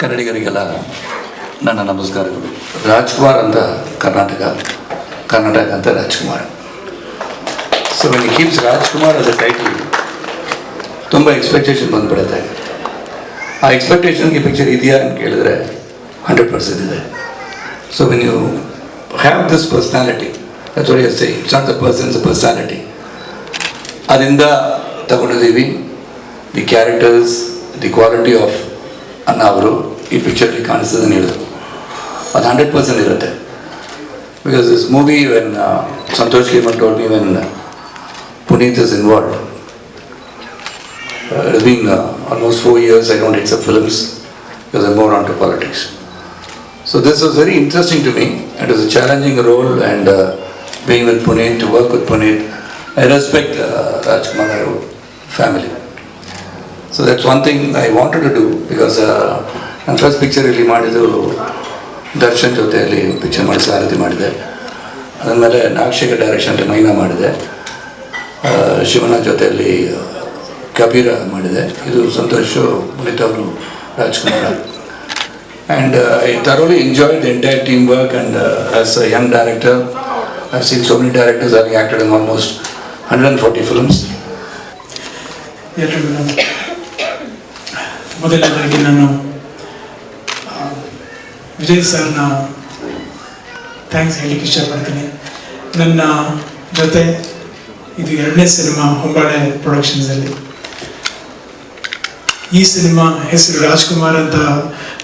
ಕನ್ನಡಿಗರಿಗೆಲ್ಲ ನನ್ನ ನಮಸ್ಕಾರಗಳು. ರಾಜ್ಕುಮಾರ್ ಅಂತ ಕರ್ನಾಟಕ ಕರ್ನಾಟಕ ಅಂತ Rajkumar. So when keeps Rajkumar ಅದ ಟೈಟಲ್ ತುಂಬ ಎಕ್ಸ್ಪೆಕ್ಟೇಷನ್ ಬಂದ್ಬಿಡುತ್ತೆ. ಆ ಎಕ್ಸ್ಪೆಕ್ಟೇಷನ್ಗೆ ಪಿಕ್ಚರ್ ಇದೆಯಾ ಅಂತ ಕೇಳಿದ್ರೆ ಹಂಡ್ರೆಡ್ ಪರ್ಸೆಂಟ್ ಇದೆ. So when you have this personality that's as it's not the person's personality ಅದರಿಂದ ತಗೊಂಡಿದ್ದೀವಿ. The characters the quality of ಅನ್ನ ಅವರು ಈ ಪಿಕ್ಚರ್ಲಿ ಕಾಣಿಸ್ತದೆ ಅಂತ ಹೇಳಿದ್ರು ಅದು ಹಂಡ್ರೆಡ್ ಪರ್ಸೆಂಟ್ ಇರುತ್ತೆ because this movie when Santhosh came and told me when Puneeth is involve it's been almost four years I don't accept films because I more on to politics So this was very interesting to me. It was a challenging role and uh, being with Puneet, to work with Puneet. I respect uh, Rajkumar Rao family. So that's one thing I wanted to do because ನಾನು first picture ಇಲ್ಲಿ ಮಾಡಿದ್ದು ದರ್ಶನ್ ಜೊತೆಯಲ್ಲಿ picture ಮಾಡಿ ಸಾರಥಿ ಮಾಡಿದೆ. ಅದಾದಮೇಲೆ ನಾಗಶೇಖ direction ಮೈನಾ ಮಾಡಿದೆ. ಶಿವನ ಜೊತೆಯಲ್ಲಿ ಕಬೀರ ಮಾಡಿದೆ. ಇದು ಸಂತೋಷ್ ಪುನೀತ್ ಅವರು, Rajkumar and I thoroughly enjoy the entire team work and as a young director I seen so many directors ಆಗಿ acted in almost hundred and forty films ಎಲ್ಲರಿಗೂ ಮೊದಲನೇದಾಗಿ ನಾನು ವಿಜಯ್ ವಿಜಯ್ ಸರ್ನ ಥ್ಯಾಂಕ್ಸ್ ಹೇಳಲಿಕ್ಕೆ ಇಷ್ಟಪಡ್ತೀನಿ. ನನ್ನ ಜೊತೆ ಇದು ಎರಡನೇ ಸಿನಿಮಾ ಹೊಂಬಾಳೆ ಪ್ರೊಡಕ್ಷನ್ಸಲ್ಲಿ ಈ ಸಿನಿಮಾ ಹೆಸರು ರಾಜ್ಕುಮಾರ್ ಅಂತ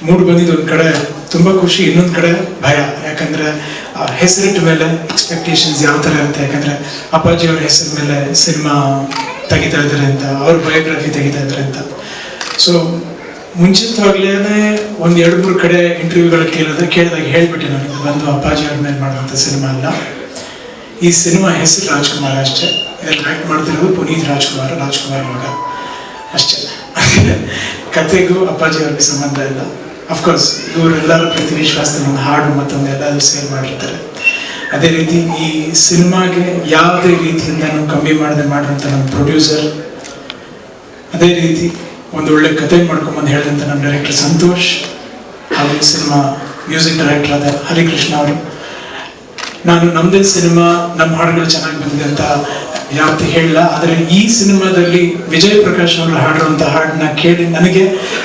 ಮೂಡ್ ಬಂದಿದ್ದು ಒಂದು ಕಡೆ, ತುಂಬ ಖುಷಿ, ಇನ್ನೊಂದು ಕಡೆ ಭಯ. ಯಾಕಂದ್ರೆ ಹೆಸರಿಟ್ಟ ಮೇಲೆ ಎಕ್ಸ್ಪೆಕ್ಟೇಷನ್ಸ್ ಯಾವ ಥರ ಇರುತ್ತೆ? ಯಾಕಂದ್ರೆ ಅಪ್ಪಾಜಿ ಅವ್ರ ಹೆಸರ ಮೇಲೆ ಸಿನಿಮಾ ತೆಗಿತಾ ಇದ್ದಾರೆ ಅಂತ, ಅವ್ರ ಬಯೋಗ್ರಫಿ ತೆಗಿತಾ ಇದ್ದಾರೆ ಅಂತ. ಸೊ ಮುಂಚಿತವಾಗ್ಲೇ ಒಂದು ಎರಡು ಮೂರು ಕಡೆ ಇಂಟರ್ವ್ಯೂಗಳು ಕೇಳಿದ್ರೆ ಕೇಳಿದಾಗ ಹೇಳ್ಬಿಟ್ಟೆ ನನಗೆ, ಬಂದು ಅಪ್ಪಾಜಿ ಅವ್ರ ಮೇಲೆ ಮಾಡುವಂಥ ಸಿನಿಮಾ ಅಲ್ಲ. ಈ ಸಿನಿಮಾ ಹೆಸರು ರಾಜ್ಕುಮಾರ್ ಅಷ್ಟೇ. ಇದನ್ನು ಆ್ಯಕ್ಟ್ ಮಾಡ್ತಿರೋದು ಪುನೀತ್ ರಾಜ್ಕುಮಾರ್ ರಾಜ್ಕುಮಾರ್ ಮಗ ಅಷ್ಟೇ. ಕತೆಗೂ ಅಪ್ಪಾಜಿ ಅವ್ರಿಗೆ ಸಂಬಂಧ ಇಲ್ಲ. ಅಫ್ಕೋರ್ಸ್ ಇವರೆಲ್ಲರೂ ಪ್ರತಿ ವಿಶ್ವಾಸದ ಒಂದು ಹಾಡು ಮತ್ತೊಂದು ಎಲ್ಲರೂ ಸೇರ್ ಮಾಡಿರ್ತಾರೆ. ಅದೇ ರೀತಿ ಈ ಸಿನಿಮಾಗೆ ಯಾವುದೇ ರೀತಿಯಿಂದ ಕಮ್ಮಿ ಮಾಡದೆ ಮಾಡುವಂಥ ನಮ್ಮ ಪ್ರೊಡ್ಯೂಸರ್ ಅದೇ ರೀತಿ ಒಂದು ಒಳ್ಳೆ ಕತೆ ಮಾಡ್ಕೊಂಬಂದು ಹೇಳಿದಂಥ ನಮ್ಮ ಡೈರೆಕ್ಟರ್ ಸಂತೋಷ್ ಹಾಗೂ ಸಿನಿಮಾ ಮ್ಯೂಸಿಕ್ ಡೈರೆಕ್ಟರ್ ಆದ ಹರಿಕೃಷ್ಣ ಅವರು. ನಾನು ನಮ್ಮದೇ ಸಿನಿಮಾ ನಮ್ಮ ಹಾಡುಗಳು ಚೆನ್ನಾಗಿ ಬಂದಿದೆ ಅಂತ ಯಾವತ್ತೂ ಹೇಳಲ್ಲ. ಆದರೆ ಈ ಸಿನಿಮಾದಲ್ಲಿ ವಿಜಯ್ ಪ್ರಕಾಶ್ ಅವರು ಹಾಡಿರುವಂಥ ಹಾಡನ್ನ ಕೇಳಿ ನನಗೆ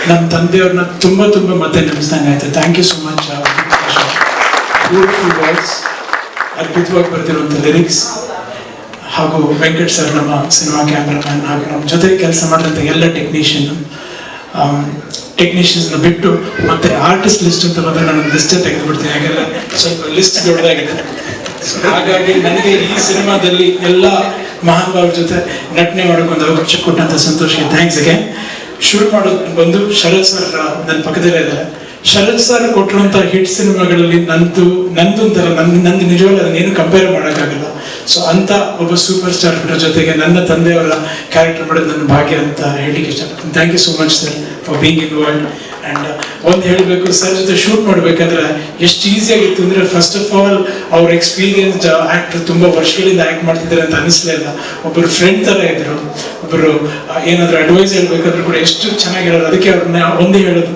ನಮ್ಮ ತಂದೆಯವ್ರನ್ನ ತುಂಬ ತುಂಬ ಮತ್ತೆ ನೆನೆಸ್ದಂಗೆ ಆಯ್ತು. Thank you so much beautiful voice ಅದ್ಭುತವಾಗಿ ಬರ್ತಿರುವಂಥ ಲಿರಿಕ್ಸ್ ಹಾಗೂ ವೆಂಕಟ್ ಸರ್ ನಮ್ಮ ಸಿನಿಮಾ ಕ್ಯಾಮ್ರಾಮನ್ ಹಾಗೂ ನಮ್ಮ ಜೊತೆ ಕೆಲಸ ಮಾಡಿದಂಥ ಎಲ್ಲ ಟೆಕ್ನಿಷಿಯನ್ ಟೆಕ್ನಿಷಿಯನ್ಸ್ನ ಬಿಟ್ಟು ಮತ್ತೆ ಆರ್ಟಿಸ್ಟ್ ಲಿಸ್ಟ್ ಅಂತ ಬಂದರೆ ನಾನು ಲಿಸ್ಟೇ ತೆಗೆದುಬಿಡ್ತೀನಿ. ಯಾಕಂದರೆ ಸ್ವಲ್ಪ ಲಿಸ್ಟ್ ದೊಡ್ಡದಾಗಿದೆ. ಹಾಗಾಗಿ ನನಗೆ ಈ ಸಿನಿಮಾದಲ್ಲಿ ಎಲ್ಲ ಮಹಾನುಭಾವರ ಜೊತೆ ನಟನೆ ಮಾಡೋಕೆ ಒಂದು ಅವಕಾಶ ಕೊಟ್ಟಂತ ಸಂತೋಷಕ್ಕೆ ಥ್ಯಾಂಕ್ಸ್ ಅಗೇನ್ ಶುರು ಮಾಡೋದು ಬಂದು ಶರತ್ ಸರ್ ನನ್ನ ಪಕ್ಕದಲ್ಲೇ ಇದ್ದಾರೆ. ಶರತ್ ಸರ್ ಕೊಟ್ಟಿರುವಂಥ ಹಿಟ್ ಸಿನಿಮಾಗಳಲ್ಲಿ ನಂದು ನಂದು ಒಂಥರ ನನ್ನ ನಂದು ನಿಜವಾಗ್ಲೂ ಅದನ್ನೇನು ಕಂಪೇರ್ ಮಾಡೋಕ್ಕಾಗಲ್ಲ. ಸೊ ಅಂತ ಒಬ್ಬ ಸೂಪರ್ ಸ್ಟಾರ್ ಜೊತೆಗೆ ನನ್ನ ತಂದೆಯವರ ಕ್ಯಾರೆಕ್ಟರ್ ಮಾಡೋದು ನನ್ನ ಭಾಗ್ಯ ಅಂತ ಹೇಳಲಿಕ್ಕೆ ಇಷ್ಟಪಡ್ತೀನಿ. Thank you so much sir for being involved and ಒಂದು ಹೇಳಬೇಕು ಸರ್ ಜೊತೆ ಶೂಟ್ ಮಾಡಬೇಕಾದ್ರೆ ಎಷ್ಟು ಈಸಿಯಾಗಿತ್ತು ಅಂದರೆ ಫಸ್ಟ್ ಆಫ್ ಆಲ್ ಅವ್ರ ಎಕ್ಸ್ಪೀರಿಯನ್ಸ್ ಆ್ಯಕ್ಟ್ರ್ ತುಂಬ ವರ್ಷಗಳಿಂದ ಆ್ಯಕ್ಟ್ ಮಾಡ್ತಿದ್ದಾರೆ ಅಂತ ಅನಿಸ್ಲಿಲ್ಲ ಒಬ್ಬರು ಫ್ರೆಂಡ್ ಥರ ಇದ್ದರು ಒಬ್ಬರು ಏನಾದರೂ ಅಡ್ವೈಸ್ ಹೇಳಬೇಕಾದ್ರೂ ಕೂಡ ಎಷ್ಟು ಚೆನ್ನಾಗಿರೋರು ಅದಕ್ಕೆ ಅವ್ರನ್ನ ಒಂದೇ ಹೇಳೋದು.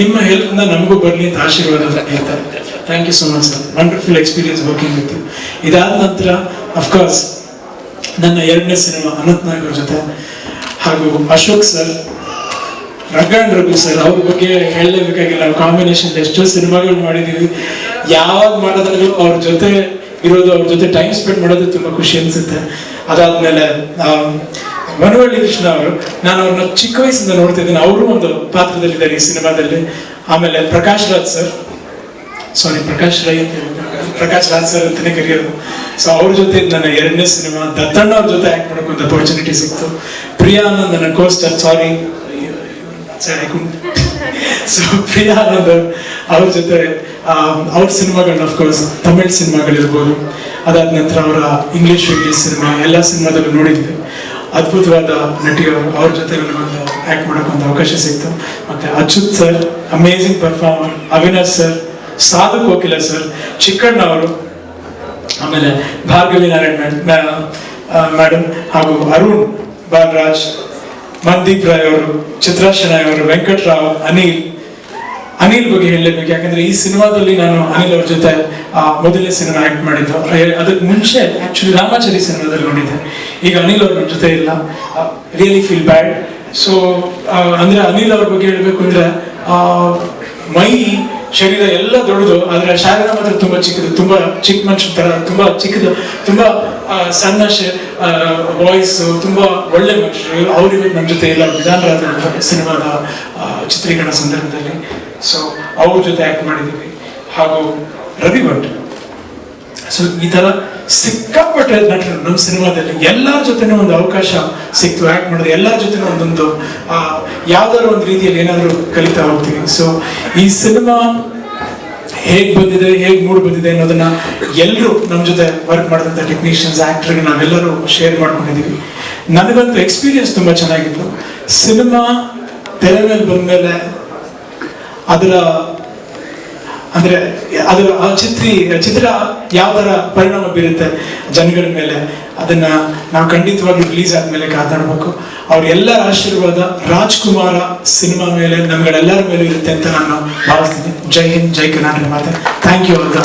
ನಿಮ್ಮ ಹೆಲ್ಪ್ನ ನಮಗೂ ಬರಲಿ ಅಂತ ಆಶೀರ್ವಾದ ಹೇಳ್ತಾರೆ thank you so much sir wonderful experience working with you ಇದಾದ ನಂತರ ಅಫ್ಕೋರ್ಸ್ ನನ್ನ ಎರಡನೇ ಸಿನಿಮಾ ಅನಂತ್ ಅವ್ರ ಜೊತೆ, ಹಾಗೂ Ashok sir rugged Raghu sir ಅವ್ರ ಬಗ್ಗೆ ಹೇಳಲೇಬೇಕಾಗಿಲ್ಲ. ಕಾಂಬಿನೇಷನ್ ಎಷ್ಟೋ ಸಿನಿಮಾಗಳು ಮಾಡಿದ್ದೀವಿ ಯಾವಾಗ ಮಾಡೋದ್ರಲ್ಲೂ ಅವ್ರ ಜೊತೆ ಇರೋದು, ಅವ್ರ ಜೊತೆ ಟೈಮ್ ಸ್ಪೆಂಡ್ ಮಾಡೋದು ತುಂಬ ಖುಷಿ ಅನಿಸುತ್ತೆ. ಅದಾದಮೇಲೆ ಮನವಳ್ಳಿ ಕೃಷ್ಣ ಅವರು, ನಾನು ಅವ್ರನ್ನ ಚಿಕ್ಕ ವಯಸ್ಸಿಂದ ನೋಡ್ತಿದ್ದೀನಿ. ಅವರು ಒಂದು ಪಾತ್ರದಲ್ಲಿದ್ದಾರೆ ಈ ಸಿನಿಮಾದಲ್ಲಿ ಆಮೇಲೆ ಪ್ರಕಾಶ್ ರಾಜ್ ಸರ್ ಸಾರಿ ಪ್ರಕಾಶ್ ರೈ ಅಂತ. ಪ್ರಕಾಶ್ ರಾಜ್ ಸರ್ ಅಂತಾನೆ ಕರೆಯೋದು ಸೊ ಅವ್ರ ಜೊತೆ ನನ್ನ ಎರಡನೇ ಸಿನಿಮಾ ದತ್ತಣ್ಣ ಅವ್ರ ಜೊತೆ ಆಕ್ಟ್ ಮಾಡೋಕೆ ಒಂದು ಅಪರ್ಚುನಿಟಿ ಸಿಕ್ತು. ಪ್ರಿಯಾ ಅನ್ನೋ ನನ್ನ ಕೋಸ್ಟರ್ ಸಾರಿ ಸೊ ಪ್ರಿಯಾ ಅನ್ನೋದು ಅವ್ರ ಜೊತೆ ಅವ್ರ ಸಿನಿಮಾಗಳನ್ನ ಅಫ್ಕೋರ್ಸ್ ತಮಿಳ್ ಸಿನಿಮಾಗಳಿರ್ಬೋದು ಅದಾದ ನಂತರ ಅವರ ಇಂಗ್ಲಿಷ್ ಇಂಗ್ಲಿಷ್ ಸಿನಿಮಾ ಎಲ್ಲ ಸಿನಿಮಾದಲ್ಲೂ ನೋಡಿದ್ವಿ. ಅದ್ಭುತವಾದ ನಟಿಯವರು ಅವ್ರ ಜೊತೆ ನನಗೊಂದು ಆ್ಯಕ್ಟ್ ಮಾಡೋಕೆ ಒಂದು ಅವಕಾಶ ಸಿಕ್ತು. ಮತ್ತು Achyut sir amazing performer Avinash sir Sadhu Kokila sir ಚಿಕ್ಕಣ್ಣವರು ಆಮೇಲೆ ಭಾರ್ಗವಿ ನಾರಾಯಣ್ ಮೇಡಮ್ ಹಾಗೂ ಅರುಣ್ ಬಾಲರಾಜ್ ಮನ್ದೀಪ್ ರಾಯ್ ಅವರು ಚಿತ್ರಾಶನಾಯ್ ಅವರು ವೆಂಕಟರಾವ್ ಅನಿಲ್ ಅನಿಲ್ ಬಗ್ಗೆ ಹೇಳಲೇಬೇಕು. ಯಾಕಂದ್ರೆ ಈ ಸಿನಿಮಾದಲ್ಲಿ ನಾನು ಅನಿಲ್ ಅವ್ರ ಜೊತೆ ಆ, ಮೊದಲನೇ ಸಿನಿಮಾ ಆಕ್ಟ್ ಮಾಡಿದ್ದು. ಅದಕ್ಕೆ ಮುಂಚೆ ಆಕ್ಚುಲಿ ರಾಮಾಚಾರಿ ಸಿನಿಮಾದಲ್ಲಿ ನೋಡಿದ್ದೆ. ಈಗ ಅನಿಲ್ ಅವ್ರ ಜೊತೆ ಇಲ್ಲ. ರಿಯಲಿ ಫೀಲ್ ಬ್ಯಾಡ್ ಸೊ ಅಂದ್ರೆ ಅನಿಲ್ ಅವ್ರ ಬಗ್ಗೆ ಹೇಳಬೇಕು ಅಂದ್ರೆ ಮೈ ಶರೀರ ಎಲ್ಲ ದೊಡ್ಡದು, ಆದ್ರೆ ಶಾರೀರ ಮಾತ್ರ ತುಂಬಾ ಚಿಕ್ಕದು, ತುಂಬಾ ಚಿಕ್ಕ ಮನುಷ್ಯ ತರ, ತುಂಬಾ ಚಿಕ್ಕದು, ತುಂಬಾ ಸಣ್ಣ ವಾಯ್ಸ್ ತುಂಬಾ ಒಳ್ಳೆ ಮನುಷ್ಯರು. ಅವರಿಗೆ ನಮ್ಮ ಜೊತೆ ಎಲ್ಲ ವಿಧಾನರಾದ ಸಿನಿಮಾದ ಚಿತ್ರೀಕರಣ ಸಂದರ್ಭದಲ್ಲಿ. ಸೊ ಅವ್ರ ಜೊತೆ ಆಕ್ಟ್ ಮಾಡಿದ್ದೀವಿ ಹಾಗೂ ರವಿ ಭಟ್. ಸೊ ಈ ತರ ಸಿಕ್ಕಾಪಟ್ಟೆ ನಟರು ನಮ್ಮ ಸಿನಿಮಾದಲ್ಲಿ ಎಲ್ಲರ ಜೊತೆನೂ ಒಂದು ಅವಕಾಶ ಸಿಕ್ತು ಆಕ್ಟ್ ಮಾಡಿದ್ರೆ ಎಲ್ಲರ ಜೊತೆನೂ ಒಂದೊಂದು ಯಾವ್ದಾದ್ರು ಒಂದು ರೀತಿಯಲ್ಲಿ ಏನಾದರೂ ಕಲಿತಾ ಹೋಗ್ತೀವಿ. ಸೊ ಈ ಸಿನಿಮಾ ಹೇಗೆ ಬಂದಿದೆ, ಹೇಗೆ ಮೂಡ್ ಬಂದಿದೆ ಅನ್ನೋದನ್ನ ಎಲ್ಲರೂ ನಮ್ಮ ಜೊತೆ ವರ್ಕ್ ಮಾಡಿದಂಥ ಟೆಕ್ನಿಷಿಯನ್ಸ್ ಆ್ಯಕ್ಟ್ರಿಗೆ ನಾವೆಲ್ಲರೂ ಶೇರ್ ಮಾಡ್ಕೊಂಡಿದ್ದೀವಿ ನನಗಂತೂ ಎಕ್ಸ್ಪೀರಿಯನ್ಸ್ ತುಂಬಾ ಚೆನ್ನಾಗಿತ್ತು. ಸಿನಿಮಾ ತೆರೆ ಮೇಲೆ ಬಂದಮೇಲೆ ಅದರ ಅಂದ್ರೆ ಅದರ ಆ ಚಿತ್ರಿ, ಚಿತ್ರ ಯಾವ ಪರಿಣಾಮ ಬೀರುತ್ತೆ ಜನಗಳ ಮೇಲೆ, ಅದನ್ನ ನಾವು ಖಂಡಿತವಾಗಿ ರಿಲೀಸ್ ಆದ್ಮೇಲೆ ಕಾತಾಡ್ಬೇಕು ಅವ್ರ ಎಲ್ಲರ ಆಶೀರ್ವಾದ ರಾಜ್ಕುಮಾರ ಸಿನಿಮಾ ಮೇಲೆ, ನಮ್ಗಳೆಲ್ಲರ ಮೇಲೆ ಇರುತ್ತೆ ಅಂತ ನಾನು ಭಾವಿಸ್ತೀನಿ. ಜೈ ಹಿಂದ್, ಜೈ ಕರ್ನಾಟಕ ಮಾತೆ. Thank you all the